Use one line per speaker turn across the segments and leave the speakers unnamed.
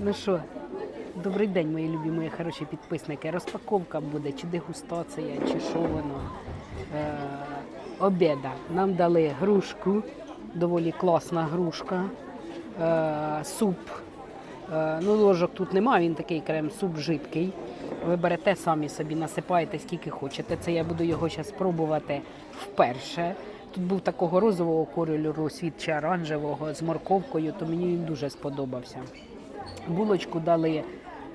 Ну що, добрий день, мої любі, хороші підписники. Розпаковка буде, чи дегустація, чи що воно. Е, обіда. Нам дали грушку, доволі класна грушка, е, суп. Е, ну, ложок тут немає, він такий крем, суп жидкий. Ви берете самі собі, насипаєте скільки хочете. Це я буду його зараз спробувати вперше. Тут був такого розового кольору, світ чи оранжевого з морковкою, то мені він дуже сподобався. Булочку дали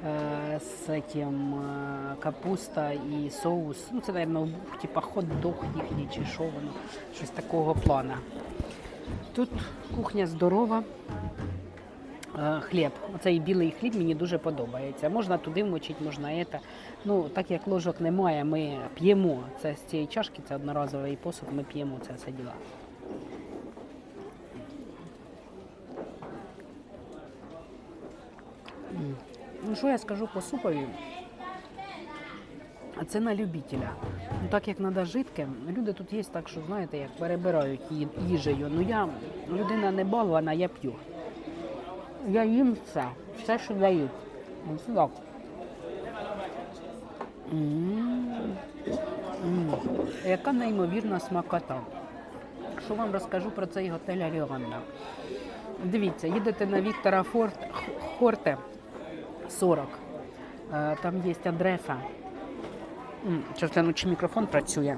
е, з цим, е, капуста і соус. Ну, це, мабуть, типа хот-дог їхній чи що воно, щось такого плана. Тут кухня здорова. Е, Хліб, оцей білий хліб мені дуже подобається. Можна туди вмочити, можна це. Ну, так як ложок немає, ми п'ємо. Це з цієї чашки, це одноразовий посуд, ми п'ємо це все діло. Ну, що я скажу по супові? А Це на любителя. Ну, так як треба жидке, люди тут є так, що знаєте, як перебирають їжею. Ну я людина не балована, я п'ю. Я їм все, все, що дають. Ось так. М. М. Яка неймовірна смакота. Що вам розкажу про цей готель Аріанна? Дивіться, їдете на Віктора Форт, Хорте 40. Е, Там є адреса. Зараз гляну, чи мікрофон працює.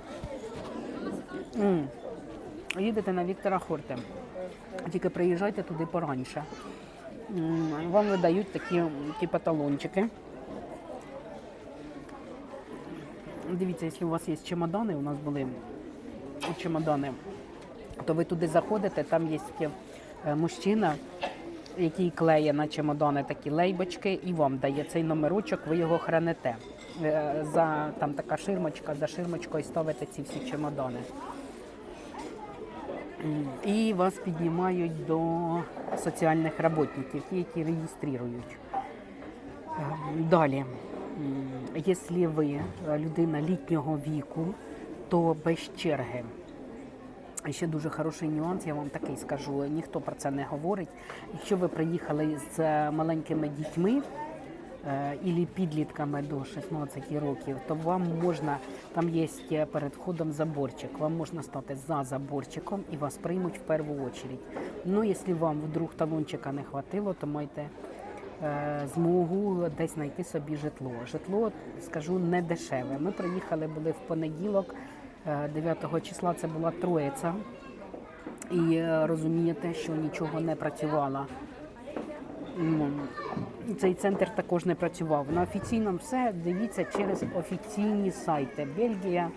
Їдете на Віктора Хорте. Тільки приїжджайте туди пораніше. Вам видають такі типу талончики. Дивіться, якщо у вас є чемодани, у нас були чемодани, то ви туди заходите, там є е, мужчина, який клеє на чемодани такі лейбочки, і вам дає цей номерочок, ви його храните. Е, За там така ширмочка, за ширмочкою ставите ці всі чемодани. М, І вас піднімають до соціальних роботників, які реєструють. Е, Далі, якщо ви людина літнього віку, то без черги. Ще дуже хороший нюанс, я вам такий скажу. Ніхто про це не говорить. Якщо ви приїхали з е, маленькими дітьми е, і підлітками до 16 років, то вам можна, там є е, перед входом заборчик, вам можна стати за заборчиком і вас приймуть в першу очередь. Ну, якщо вам вдруг талончика не хватило, то майте е, змогу десь знайти собі житло. Житло, скажу, не дешеве. Ми приїхали, були в понеділок, е, 9 числа це була Троїця. І е, розумієте, що нічого не працювало. Ну, Цей центр також не працював. На офіційному все дивіться через офіційні сайти. Бельгія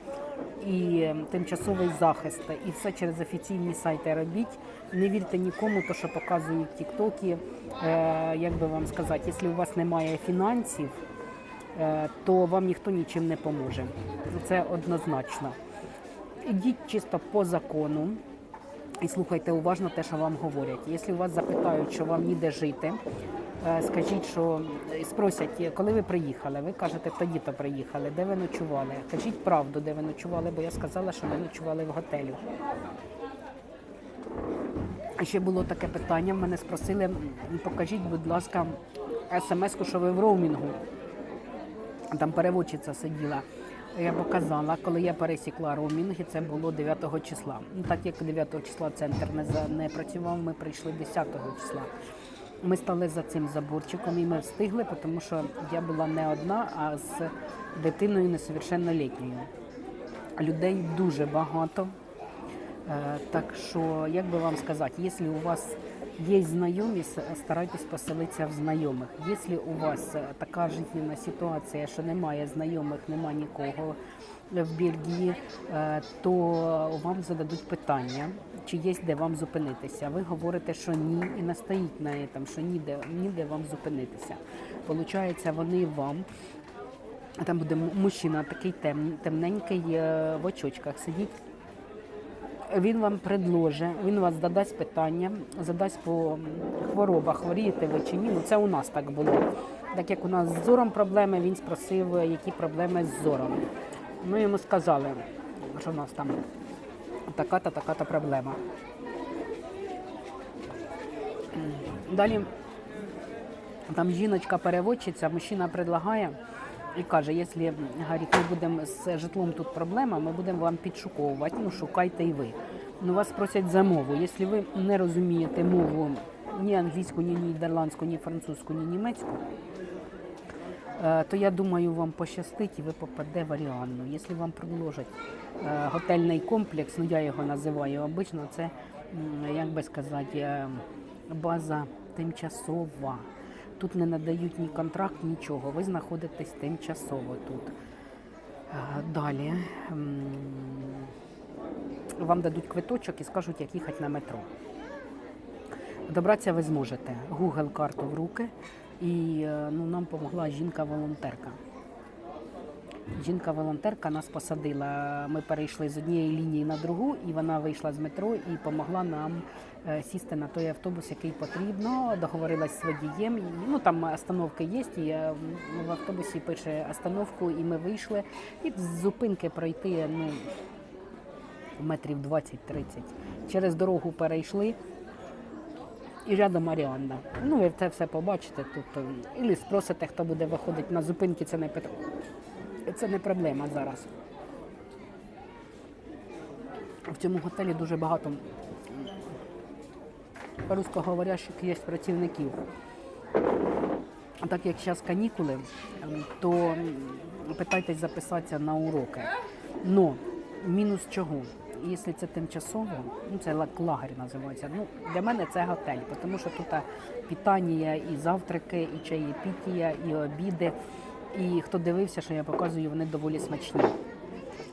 і е, тимчасовий захист. І все через офіційні сайти робіть. Не вірте нікому, то що показують тіктоки. Е, як би вам сказати, якщо у вас немає фінансів, то вам ніхто нічим не поможе. Це однозначно. Ідіть чисто по закону. І слухайте уважно те, що вам говорять. Якщо вас запитають, що вам ніде жити, е, скажіть, що е, спросять, коли ви приїхали, ви кажете, тоді то приїхали, де ви ночували. Кажіть правду, де ви ночували, бо я сказала, що ми ночували в готелі. А ще було таке питання. Мене спросили, покажіть, будь ласка, смс-ку, що ви в роумінгу. Там переводчиця сиділа. Я показала, коли я пересікла роумінг, і це було 9 числа. Ну, так як 9 числа центр не, за, не працював, ми прийшли 10 числа. Ми стали за цим заборчиком і ми встигли, тому що я була не одна, а з дитиною несовершеннолітньою. Людей дуже багато. Е, Так що, як би вам сказати, якщо у вас є знайомі, с- старайтесь поселитися в знайомих. Якщо у вас е, така життєва ситуація, що немає знайомих, немає нікого в Бельгії, то вам зададуть питання, чи є де вам зупинитися. Ви говорите, що ні, і настоїть на цьому, що ніде, ніде вам зупинитися. Получається, вони вам там буде мужчина такий тем, темненький е, в очочках сидіть. Він вам предложить, він вас задасть питання, задасть по хворобах, хворієте ви чи ні. Ну це у нас так було. Так як у нас з зором проблеми, він спросив, е, які проблеми з зором. Ми йому сказали, що в нас там така-та, така-та проблема. Далі Там жіночка-переводчиця, мужчина предлагає і каже, якщо Гарік, ми будемо з житлом тут проблема, ми будемо вам підшуковувати, ну шукайте і ви. Ну вас просять за мову. Якщо ви не розумієте мову ні англійську, ні нідерландську, ні французьку, ні німецьку, е, то я думаю, вам пощастить і ви попаде в Аріанну. Якщо вам предложать е, готельний комплекс, ну я його називаю обично, це як би сказати, е, база тимчасова. Тут не надають ні контракт, нічого. Ви знаходитесь тимчасово тут. Е, Далі вам дадуть квиточок і скажуть, як їхати на метро. Добратися ви зможете. Google карту в руки. І е, ну, нам допомогла жінка-волонтерка. Жінка-волонтерка нас посадила. Ми перейшли з однієї лінії на другу, і вона вийшла з метро і допомогла нам е, сісти на той автобус, який потрібно. Договорилась з водієм. Ну там остановки є. І е, в автобусі пише остановку, і ми вийшли. І з зупинки пройти ну, метрів 20-30. Через дорогу перейшли. І рядом Маріанна. Ну, ви це все побачите тут. е, Ілі спросите, хто буде виходити на зупинки, це не питання. Це не проблема зараз. В цьому готелі дуже багато русскоговорящих є працівників. А так як зараз канікули, то питайтесь записатися на уроки. Но мінус чого? Якщо це тимчасово, ну це лагерь називається. Ну для мене це готель, тому що тут питання і завтраки, і чаєпітія, і обіди. І хто дивився, що я показую, вони доволі смачні.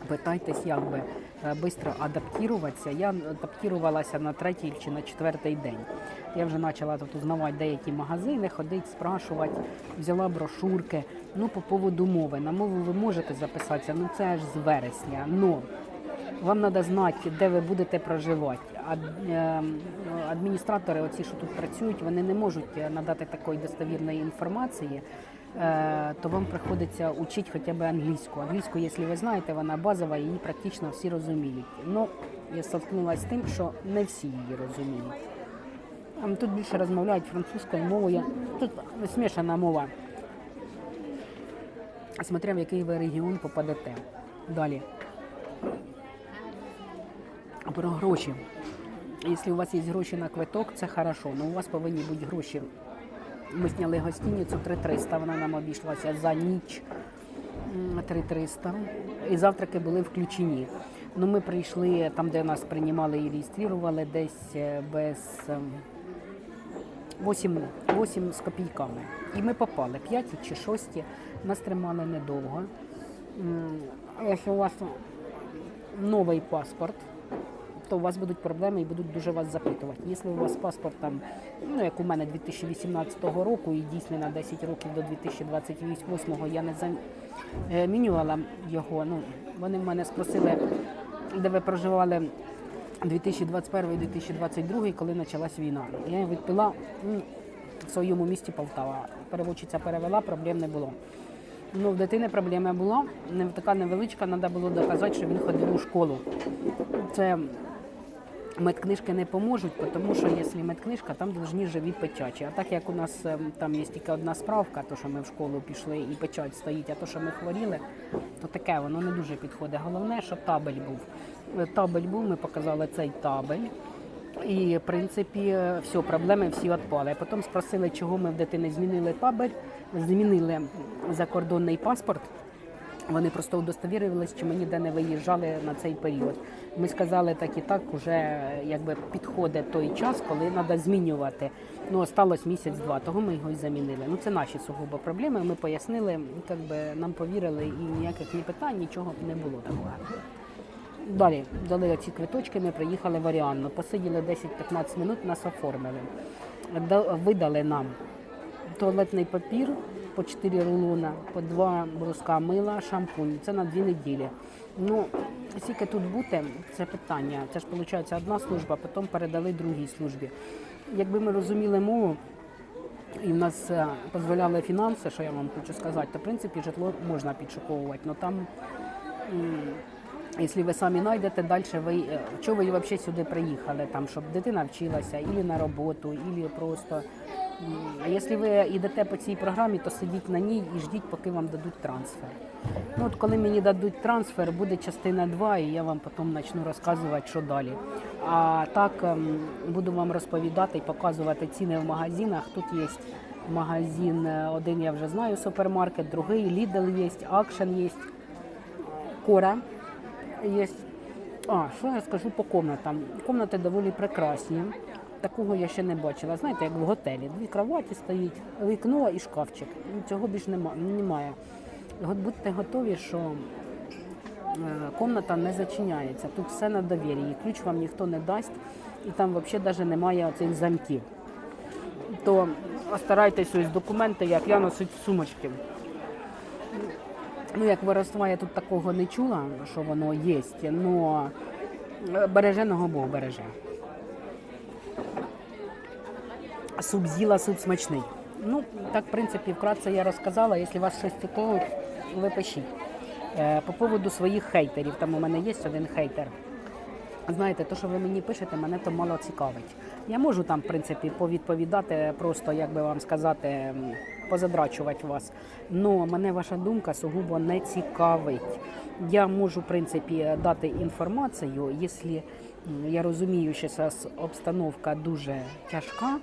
Питайтесь, як би швидко адаптуватися. Я адаптувалася на третій чи на четвертий день. Я вже почала тут узнавати деякі магазини, ходити, спрашувати, взяла брошурки. Ну, по поводу мови. На мову ви можете записатися, ну це аж з вересня. Но вам треба знати, де ви будете проживати. Е, адміністратори, оці, що тут працюють, вони не можуть е, надати такої достовірної інформації. Е, То вам приходиться учити хоча б англійську. Англійську, якщо ви знаєте, вона базова, її практично всі розуміють. Ну, я столкнулася з тим, що не всі її розуміють. Тут більше розмовляють французькою мовою. Тут смішана мова. Смотря в який ви регіон попадете. Далі. Про гроші. Якщо у вас є гроші на квиток, це хорошо. але у вас повинні бути гроші. Ми зняли гостиницю 3300, вона нам обійшлася за ніч 3300. І завтраки були включені. Ну, ми прийшли там, де нас приймали і реєстрували, десь е, без ем, 8, 8 з копійками. І ми попали 5 чи 6, нас тримали недовго. Якщо у вас новий паспорт, то у вас будуть проблеми і будуть дуже вас запитувати. Якщо у вас паспорт там, ну як у мене 2018 року і дійсно на 10 років до 2028 я не замінювала його. Ну, вони в мене спросили, де ви проживали 2021-2022, коли почалась війна. Я відпила в своєму місті Полтава. Переводчиця перевела, проблем не було. Ну, в дитини проблема була, не така невеличка, треба було доказати, що він ходив у школу. Це медкнижки не поможуть, тому що якщо медкнижка, там повинні живі печачі. А так як у нас ем, там є тільки одна справка, то що ми в школу пішли і печать стоїть, а то, що ми хворіли, то таке воно не дуже підходить. Головне, щоб табель був. Е, Табель був, ми показали цей табель. І в принципі е, все, проблеми всі відпали. Потім спросили, чого ми в дитини змінили табель, змінили закордонний паспорт. Вони просто удостовірювалися, чи ми ніде не виїжджали на цей період. Ми сказали так і так, уже якби підходить той час, коли треба змінювати. Ну, осталось місяць-два, того ми його і замінили. Ну, це наші сугубо проблеми. Ми пояснили, якби нам повірили, і ніяких ні питань, нічого не було такого. Далі дали ці квиточки, ми приїхали в Аріанну. Посиділи 10-15 минут, нас оформили. Видали нам туалетний папір по 4 рулона, по 2 бруска мила, шампунь. Це на 2 неділі. Ну, скільки тут бути, це питання. Це ж виходить одна служба, потім передали другій службі. Якби ми розуміли мову, і в нас е, дозволяли фінанси, що я вам хочу сказати, то в принципі житло можна підшуковувати. Но там, якщо ви самі знайдете, далі ви е, чого ви взагалі сюди приїхали, там, щоб дитина вчилася, і на роботу, і просто А якщо ви йдете по цій програмі, то сидіть на ній і ждіть, поки вам дадуть трансфер. Ну, от коли мені дадуть трансфер, буде частина 2, і я вам потім почну розказувати, що далі. А так ем, буду вам розповідати і показувати ціни в магазинах. Тут є магазин, е, один я вже знаю, супермаркет, другий Lidl є, Action є, Кора є. А, що я скажу по комнатам? Комнати доволі прекрасні. Такого я ще не бачила. Знаєте, як в готелі. Дві кроваті стоїть, вікно і шкафчик. Цього більш немає. Будьте готові, що е, комната не зачиняється. Тут все на довір'ї. Ключ вам ніхто не дасть, і там взагалі навіть немає цих замків. То старайтесь ось документи, як я носить сумочки. Ну, як воровства я тут такого не чула, що воно є, але береженого Бог береже. Суп з'їла, суп смачний. Ну, так, в принципі, вкратце я розказала. Якщо вас щось цікавить, ви пишіть. Е, По поводу своїх хейтерів, там у мене є один хейтер. Знаєте, то, що ви мені пишете, мене то мало цікавить. Я можу там, в принципі, повідповідати, просто, як би вам сказати, позадрачувати вас. Но мене ваша думка сугубо не цікавить. Я можу, в принципі, дати інформацію, якщо я розумію, що зараз обстановка дуже тяжка.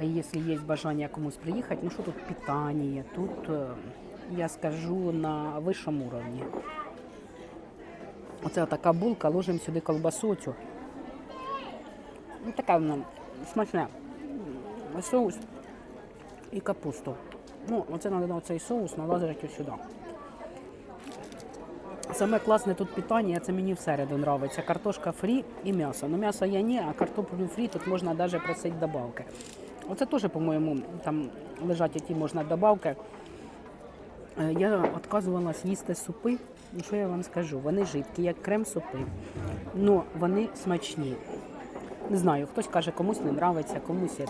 Якщо є бажання комусь приїхати, ну що тут питання, тут е, я скажу на вищому рівні. Оце така булка, ложимо сюди колбасу цю. Така вона смачна. Соус і капусту. Ну, оце треба цей соус налазити сюди. Саме класне тут питання, це мені всереду подобається. Картошка фрі і м'ясо. Ну, м'ясо я ні, а картоплю фрі тут можна навіть просити добавки. Оце теж, по-моєму, там лежать які можна добавки. Е, Я відказувалась їсти супи. Ну, що я вам скажу? Вони жидкі, як крем супи. Ну, вони смачні. Не знаю, хтось каже, комусь не подобається, комусь це.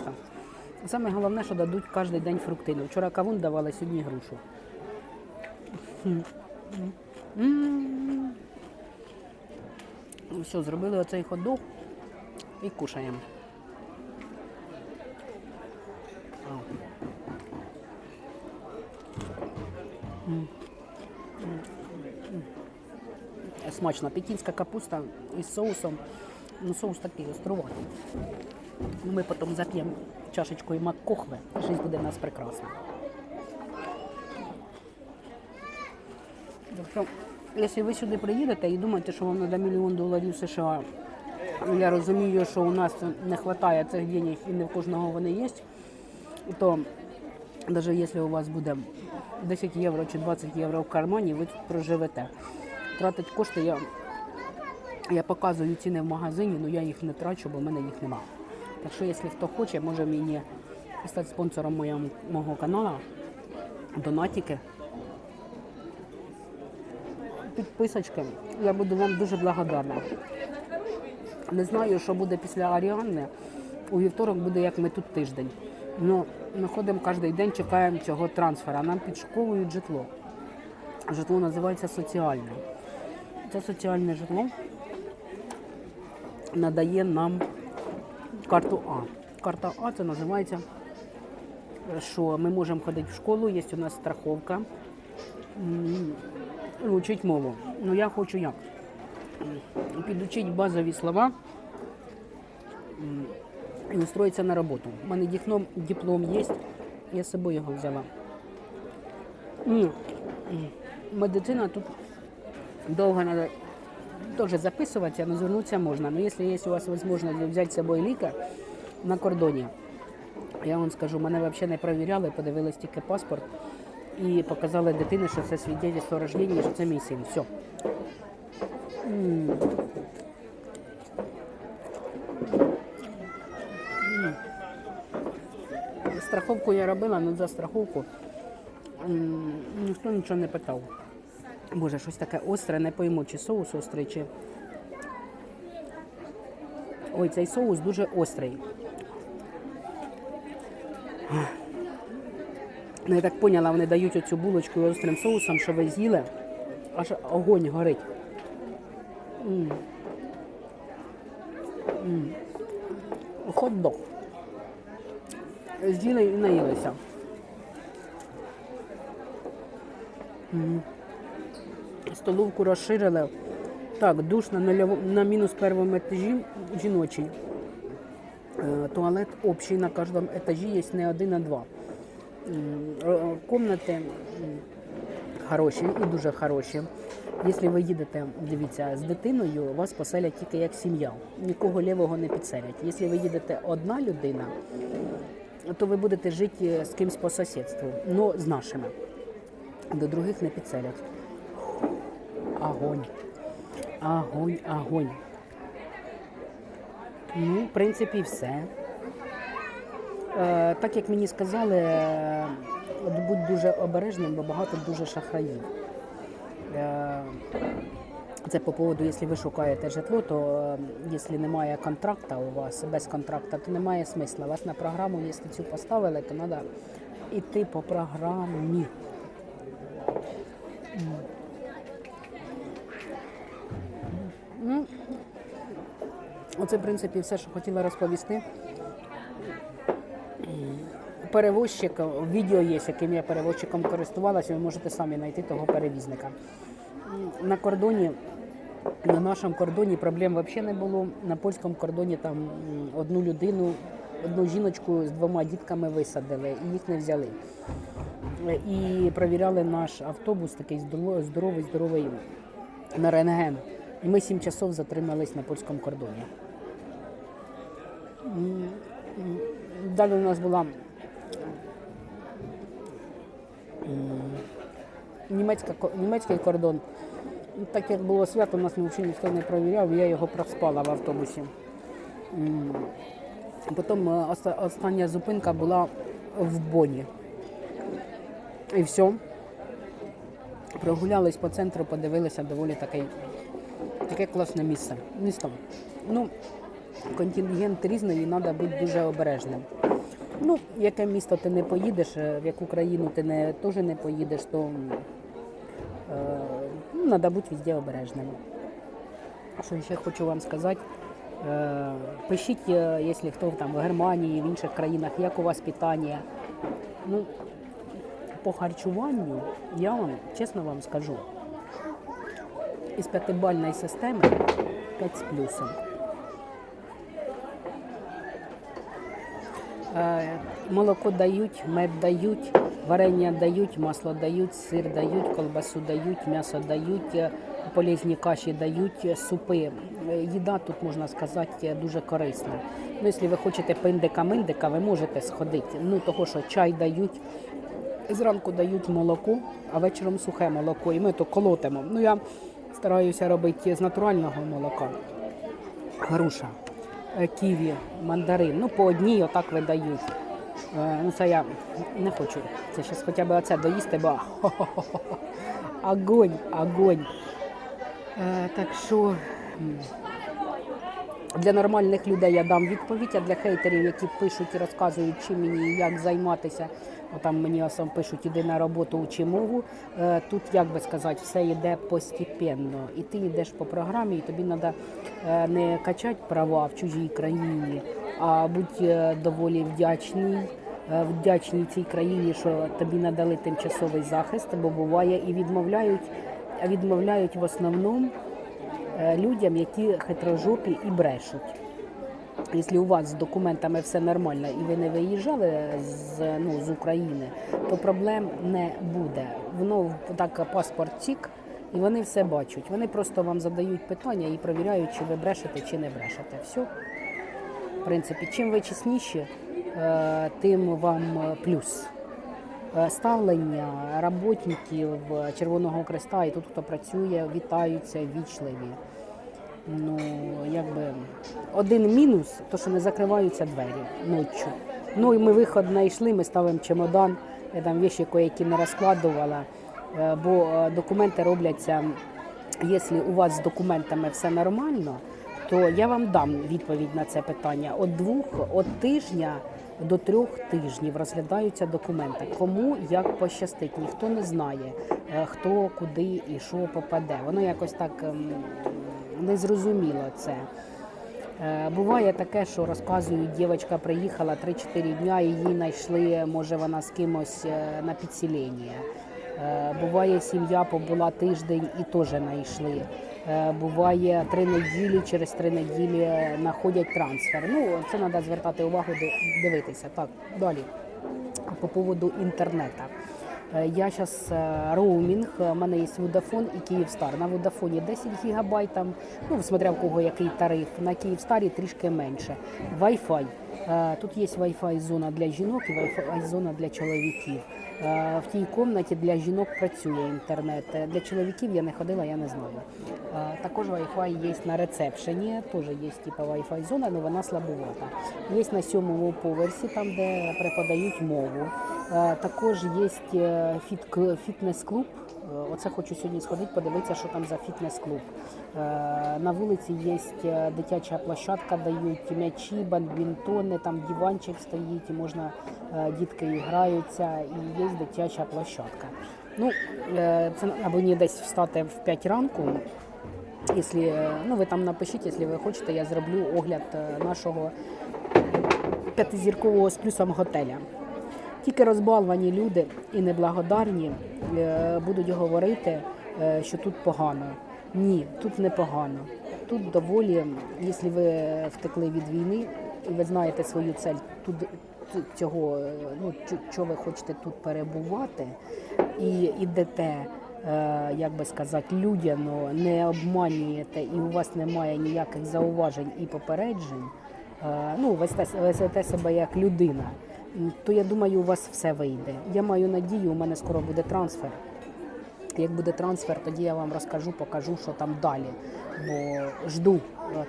Саме головне, що дадуть кожен день фруктину. Вчора кавун давали, сьогодні грушу. Все, зробили оцей ходок і кушаємо. Смачно. Пекінська капуста із соусом. Ну, соус такий оструватий. Ну, Ми потім зап'ємо чашечкою маккохви. Життя буде в нас прекрасна. Так що, якщо ви сюди приїдете і думаєте, що вам треба мільйон доларів США, я розумію, що у нас не вистачає цих денег і не в кожного вони є, то навіть якщо у вас буде 10 євро чи 20 євро в кармані, ви проживете. Тратить кошти я, я показую ціни в магазині, але я їх не трачу, бо в мене їх нема. Так що, якщо хто хоче, може мені стати спонсором моєму, мого каналу, донатики, підписочки. Я буду вам дуже благодарна. Не знаю, що буде після Аріани. У вівторок буде як ми тут тиждень. Ну, ми ходимо кожен день, чекаємо цього трансфера. Нам підшуковують житло. Житло називається соціальне. Це соціальне житло надає нам карту А. Карта А це називається, що ми можемо ходити в школу, є у нас страховка, вчить мову. Ну я хочу як? Підучити базові слова і устроїтися на роботу. У мене диплом, диплом є, я з собою його взяла. Медицина тут довго треба теж записуватися, але звернутися можна. Но якщо є у вас можливість взяти з собою лікар на кордоні, я вам скажу, мене взагалі не перевіряли, подивились тільки паспорт і показали дитині, що це свідетельство рождення, що це мій син. Все. М. М. Страховку я робила, але за страховку ніхто нічого не питав. Боже, щось таке остре, не пойму, чи соус острий, чи. Ой, цей соус дуже острий. Ну, я так поняла, вони дають оцю булочку острим соусом, що ви з'їли, аж огонь горить. М. М. Хот-дог. З'їли і наїлися. Столовку розширили. Так, душ на, на мінус першому етажі жіночий. Е, Туалет общий на кожному етажі є не один, а два. Комнати хороші і дуже хороші. Якщо ви їдете, дивіться, з дитиною, вас поселять тільки як сім'я. Нікого лівого не підселять. Якщо ви їдете одна людина, то ви будете жити з кимсь по сусідству, але з нашими. До других не підселять. Огонь. Огонь, огонь. Ну, в принципі, все. Е, так як мені сказали, будь дуже обережним, бо багато дуже шахраїв. Е, це по поводу, якщо ви шукаєте житло, то е, якщо немає контракту у вас без контракту, то немає смисла. Вас на програму, якщо цю поставили, то треба йти по програмі. Ну, оце, в принципі, все, що хотіла розповісти. Перевозчик, відео є, яким я перевозчиком користувалася, ви можете самі знайти того перевізника. На кордоні, на нашому кордоні проблем взагалі не було. На польському кордоні там одну людину, одну жіночку з двома дітками висадили і їх не взяли. І провіряли наш автобус, такий здоровий, здоровий на рентген. І ми сім часов затримались на польському кордоні. Далі у нас була німецька, німецький кордон. Так як було свято, нас взагалі ніхто не провіряв, я його проспала в автобусі. Потім е, остання зупинка була в Боні. І все. Прогулялись по центру, подивилися доволі таке, таке класне місце. Місто. Ну, контингент різний і треба бути дуже обережним. Ну, яке місто ти не поїдеш, е, в яку країну ти не, теж не поїдеш, то е, ну, треба бути везде обережним. Що ще хочу вам сказати. Е, Пишіть, якщо хто там в Германії, в інших країнах, як у вас питання. Ну, по харчуванню я вам чесно вам скажу. Із п'ятибальної системи 5 з плюсом. Молоко дають, мед дають, варення дають, масло дають, сир дають, колбасу дають, м'ясо дають, е, полезні каші дають, е, супи. Е, Їда тут можна сказати е, дуже корисна. Ну, якщо ви хочете пиндика-миндика, ви можете сходити. Ну, того, що чай дають, зранку дають молоко, а вечором сухе молоко, і ми то колотимо. Ну я стараюся робити з натурального молока. Груша, е, ківі, мандарин. Ну, по одній отак видають. Е, Ну, це я не хочу. Це зараз хоча б оце доїсти, бо хо-хо-хо. огонь, огонь. Е, так що для нормальних людей я дам відповідь, а для хейтерів, які пишуть і розказують, чим мені і як займатися. Там мені осам пишуть, іди на роботу, учи мову. Е, Тут, як би сказати, все йде постепенно. І ти йдеш по програмі, і тобі треба не качати права в чужій країні, а бути е, доволі вдячний. е, Вдячній цій країні, що тобі надали тимчасовий захист, бо буває і відмовляють, відмовляють в основному людям, які хитрожопі і брешуть. Якщо у вас з документами все нормально і ви не виїжджали з, ну, з України, то проблем не буде. Воно так паспорт тік, і вони все бачать. Вони просто вам задають питання і перевіряють, чи ви брешете, чи не брешете. Все. В принципі, чим ви чесніші, е, тим вам плюс. Е, Ставлення роботників Червоного Хреста і тут, хто працює, вітаються вічливі. Ну, якби один мінус, то що не закриваються двері ночі. Ну і ми виход знайшли, ми ставимо чемодан, я там віші які не розкладувала, е, бо е, документи робляться, якщо у вас з документами все нормально, то я вам дам відповідь на це питання. От двох, от тижня до трьох тижнів розглядаються документи. Кому як пощастить, ніхто не знає, е, хто куди і що попаде. Воно якось так ем, незрозуміло це. Е, Буває таке, що розказують, дівчинка приїхала 3-4 дня, її знайшли, може вона з кимось е, на підсілення. Е, Буває, сім'я побула тиждень і теж знайшли. Буває три неділі, через три неділі знаходять трансфер. Ну, це треба звертати увагу, ди- дивитися. Так, далі. По поводу інтернету. Е, Я зараз роумінг, у мене є Vodafone і Київстар. На Vodafone 10 гігабайт, ну, смотря в кого який тариф, на Київстарі трішки менше. Wi-Fi. Е, Тут є Wi-Fi зона для жінок і Wi-Fi зона для чоловіків. Е, В тій кімнаті для жінок працює інтернет. Е, Для чоловіків я не ходила, я не знаю. Також Wi-Fi є на рецепшені, теж є типу Wi-Fi зона, але вона слабовата. Є на сьомому поверсі, там де преподають мову. Також є фіт- фітнес-клуб. Оце хочу сьогодні сходити, подивитися, що там за фітнес-клуб. Е, На вулиці є е, дитяча площадка, дають м'ячі, бадмінтони, там диванчик стоїть, і можна е, дітки граються, і є дитяча площадка. Ну, це або ні десь встати в 5 ранку. Якщо, е, ну, ви там напишіть, якщо ви хочете, я зроблю огляд нашого п'ятизіркового з плюсом готеля. Тільки розбалвані люди і неблагодарні е, будуть говорити, е, що тут погано. Ні, тут не погано. Тут доволі, якщо ви втекли від війни і ви знаєте свою цель, тут цього, е, ну що ви хочете тут перебувати, і йдете, як би сказати, людяно, не обманюєте, і у вас немає ніяких зауважень і попереджень. Ну, весете себе як людина, то я думаю, у вас все вийде. Я маю надію, у мене скоро буде трансфер. Як буде трансфер, тоді я вам розкажу, покажу, що там далі. Бо жду,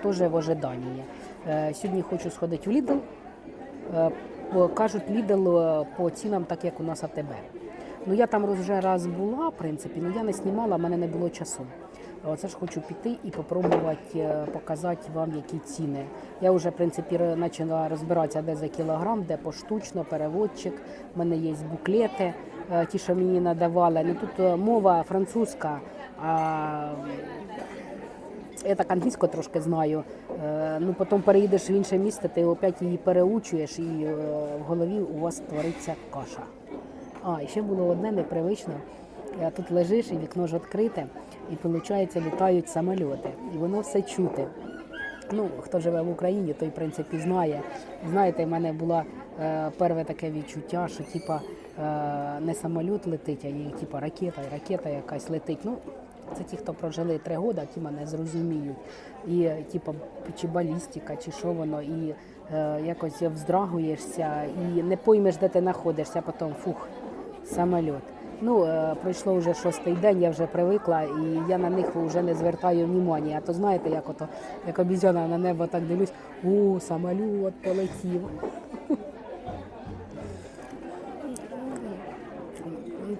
теж в ожиданні. Е, Сьогодні хочу сходити в Lidl. Е, Кажуть, Lidl е, по цінам, так як у нас АТБ. Ну я там вже раз була, в принципі, але я не знімала, в мене не було часу. Оце ж хочу піти і спробувати е, показати вам, які ціни. Я вже в принципі почала розбиратися, де за кілограм, де поштучно, переводчик. У мене є буклети, е, ті, що мені надавали. Ну тут е, мова французька. А я так англійську трошки знаю. Ну потім переїдеш в інше місто, ти опять її переучуєш, і в голові у вас твориться каша. А, і ще було одне непривично. Тут лежиш, і вікно ж відкрите, і виходить, літають самольоти. І воно все чути. Ну, хто живе в Україні, той в принципі знає. Знаєте, в мене було е, перше таке відчуття, що типа е, не самоліт летить, а є типа ракета, і ракета якась летить. Ну, це ті, хто прожили три роки, ті мене зрозуміють. І типа, чи балістика, чи що воно, і е, якось вздрагуєшся, і не поймеш, де ти знаходишся, а потім фух, самоліт. Ну, е, пройшло вже шостий день, я вже привикла, і я на них вже не звертаю уваги. А то знаєте, як ото, як обізяна на небо так дивлюсь, о, самоліт полетів.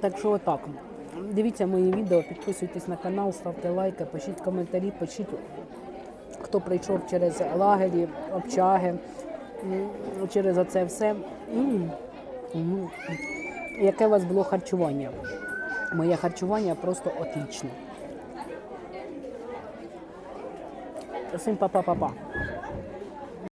Так що отак. Дивіться мої відео, підписуйтесь на канал, ставте лайки, пишіть коментарі, пишіть, хто прийшов через лагері, общаги, через оце все. Яке у вас було харчування? Моє харчування просто отлічне. Всім па-па-па-па.